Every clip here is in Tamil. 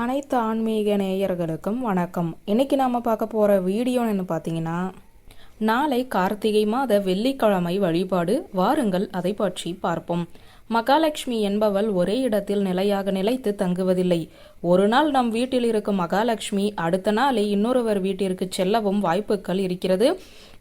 அனைத்து ஆன்மீக நேயர்களுக்கும் வணக்கம். இன்னைக்கு நாம பார்க்க போற வீடியோன்னு பார்த்தீங்கன்னா நாளை கார்த்திகை மாத வெள்ளிக்கிழமை வழிபாடு. வாருங்கள் அதை பற்றி பார்ப்போம். மகாலட்சுமி என்பவள் ஒரே இடத்தில் நிலையாக நிலைத்து தங்குவதில்லை. ஒரு நாள் நம் வீட்டில் இருக்கும் மகாலட்சுமி அடுத்த நாளே இன்னொருவர் வீட்டிற்கு செல்லவும் வாய்ப்புகள் இருக்கிறது.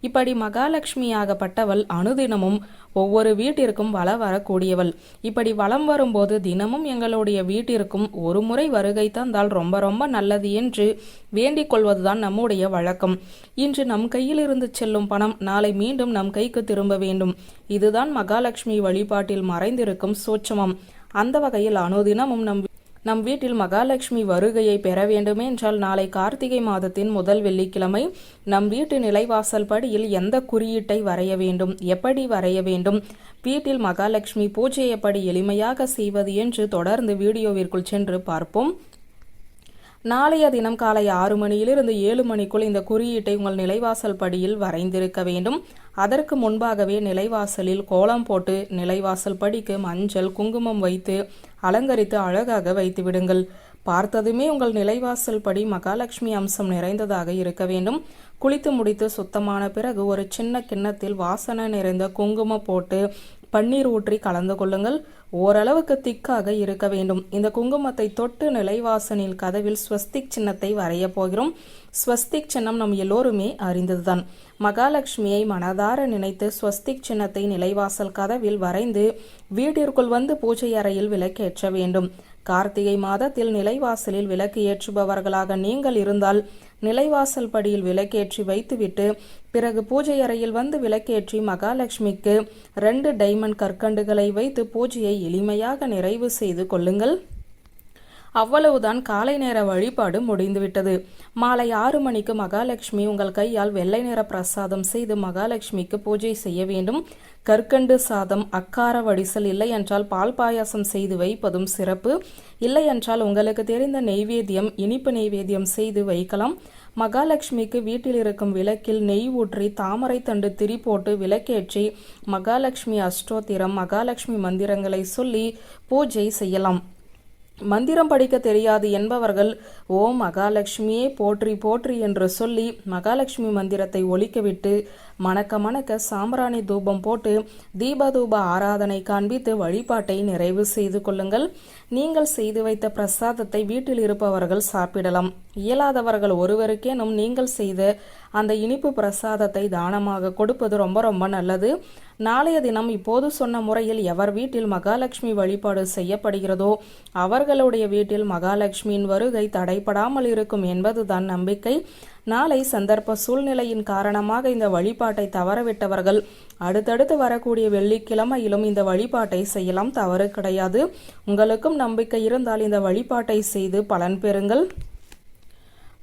இப்படி மகாலட்சுமியாகப்பட்டவள் அனுதினமும் ஒவ்வொரு வீட்டிற்கும் வள வரக்கூடியவள். இப்படி வளம் வரும்போது தினமும் எங்களுடைய வீட்டிற்கும் ஒரு முறை வருகை தந்தால் ரொம்ப ரொம்ப நல்லது என்று வேண்டிக் கொள்வதுதான் நம்முடைய வழக்கம். இன்று நம் கையில் இருந்து செல்லும் பணம் நாளை மீண்டும் நம் கைக்கு திரும்ப வேண்டும். இதுதான் மகாலட்சுமி வழிபாட்டில் மறைந்திருக்கும் சூட்சமம். அந்த வகையில் அனுதினமும் நம் நம் வீட்டில் மகாலட்சுமி வருகையை பெற வேண்டுமென்றால் நாளை கார்த்திகை மாதத்தின் முதல் வெள்ளிக்கிழமை நம் வீட்டு நிலைவாசல் படியில் எந்த குறியீட்டை வரைய வேண்டும்? எப்படி வரைய வேண்டும்? வீட்டில் மகாலட்சுமி பூஜை எப்படி எளிமையாக செய்வது என்று தொடர்ந்து வீடியோவிற்குள் சென்று பார்ப்போம். நாளைய தினம் காலை ஆறு மணியிலிருந்து ஏழு மணிக்குள் இந்த குறியீட்டை உங்கள் நிலைவாசல் படியில் வரைந்திருக்க வேண்டும். அதற்கு முன்பாகவே நிலைவாசலில் கோலம் போட்டு நிலைவாசல் படிக்கு மஞ்சள் குங்குமம் வைத்து அலங்கரித்து அழகாக வைத்து விடுங்கள். பார்த்ததுமே உங்கள் நிலைவாசல் படி மகாலட்சுமி அம்சம் நிறைந்ததாக இருக்க வேண்டும். குளித்து முடித்து சுத்தமான பிறகு ஒரு சின்ன கிண்ணத்தில் வாசனை நிறைந்த குங்குமம் போட்டு பன்னீர் ஊற்றி கலந்து கொள்ளுங்கள். ஓரளவுக்கு திக்காக இருக்க வேண்டும். இந்த குங்குமத்தை தொட்டு நிலைவாசனில் கதவில் ஸ்வஸ்திக் சின்னத்தை வரைய போகிறோம். ஸ்வஸ்திக் சின்னம் நம் எல்லோருமே அறிந்ததுதான். மகாலட்சுமியை மனதார நினைத்து ஸ்வஸ்திக் சின்னத்தை நிலைவாசல் கதவில் வரைந்து வீட்டிற்குள் வந்து பூஜை அறையில் விளக்கேற்ற வேண்டும். கார்த்திகை மாதத்தில் நிலைவாசலில் விளக்கு ஏற்றுபவர்களாக நீங்கள் இருந்தால் நிலைவாசல் படியில் விளக்கேற்றி வைத்துவிட்டு பிறகு பூஜை அறையில் வந்து விளக்கேற்றி மகாலட்சுமிக்கு ரெண்டு டைமண்ட் கற்கண்டுகளை வைத்து பூஜையை எளிமையாக நிறைவு செய்து கொள்ளுங்கள். அவ்வளவுதான் காலை நேர வழிபாடு முடிந்துவிட்டது. மாலை ஆறு மணிக்கு மகாலட்சுமி உங்கள் கையால் வெள்ளை நிற பிரசாதம் செய்து மகாலட்சுமிக்கு பூஜை செய்ய வேண்டும். கற்கண்டு சாதம் அக்கார வடிசல் இல்லை என்றால் பால் பாயாசம் செய்து வைப்பதும் சிறப்பு. இல்லை என்றால் உங்களுக்கு தெரிந்த நெய்வேத்தியம் இனிப்பு நெய்வேத்தியம் செய்து வைக்கலாம். மகாலட்சுமிக்கு வீட்டில் இருக்கும் விளக்கில் நெய் ஊற்றி தாமரை தண்டு திரி போட்டு விளக்கேற்றி மகாலட்சுமி அஷ்டோத்திரம் மகாலட்சுமி மந்திரங்களை சொல்லி பூஜை செய்யலாம். மந்திரம் படிக்க தெரியாது என்பவர்கள் ஓ மகாலட்சுமியே போற்றி போற்றி என்று சொல்லி மகாலட்சுமி மந்திரத்தை ஒழிக்கவிட்டு மணக்க மணக்க சாம்பிராணி தூபம் போட்டு தீபதூப ஆராதனை காண்பித்து வழிபாட்டை நிறைவு செய்து கொள்ளுங்கள். நீங்கள் செய்து வைத்த பிரசாதத்தை வீட்டில் இருப்பவர்கள் சாப்பிடலாம். இயலாதவர்கள் ஒருவருக்கேனும் நீங்கள் செய்த அந்த இனிப்பு பிரசாதத்தை தானமாக கொடுப்பது ரொம்ப ரொம்ப நல்லது. நாளைய தினம் இப்போது சொன்ன முறையில் எவர் வீட்டில் மகாலட்சுமி வழிபாடு செய்யப்படுகிறதோ அவர்களுடைய வீட்டில் மகாலட்சுமியின் வருகை தடைப்படாமல் இருக்கும் என்பதுதான் நம்பிக்கை. நாளை சந்தர்ப்ப சூழ்நிலையின் காரணமாக இந்த வழிபாட்டை தவறவிட்டவர்கள் அடுத்தடுத்து வரக்கூடிய வெள்ளிக்கிழமையிலும் இந்த வழிபாட்டை செய்யலாம். தவறு கிடையாது. உங்களுக்கும் நம்பிக்கை இருந்தால் இந்த வழிபாட்டை செய்து பலன் பெறுங்கள்.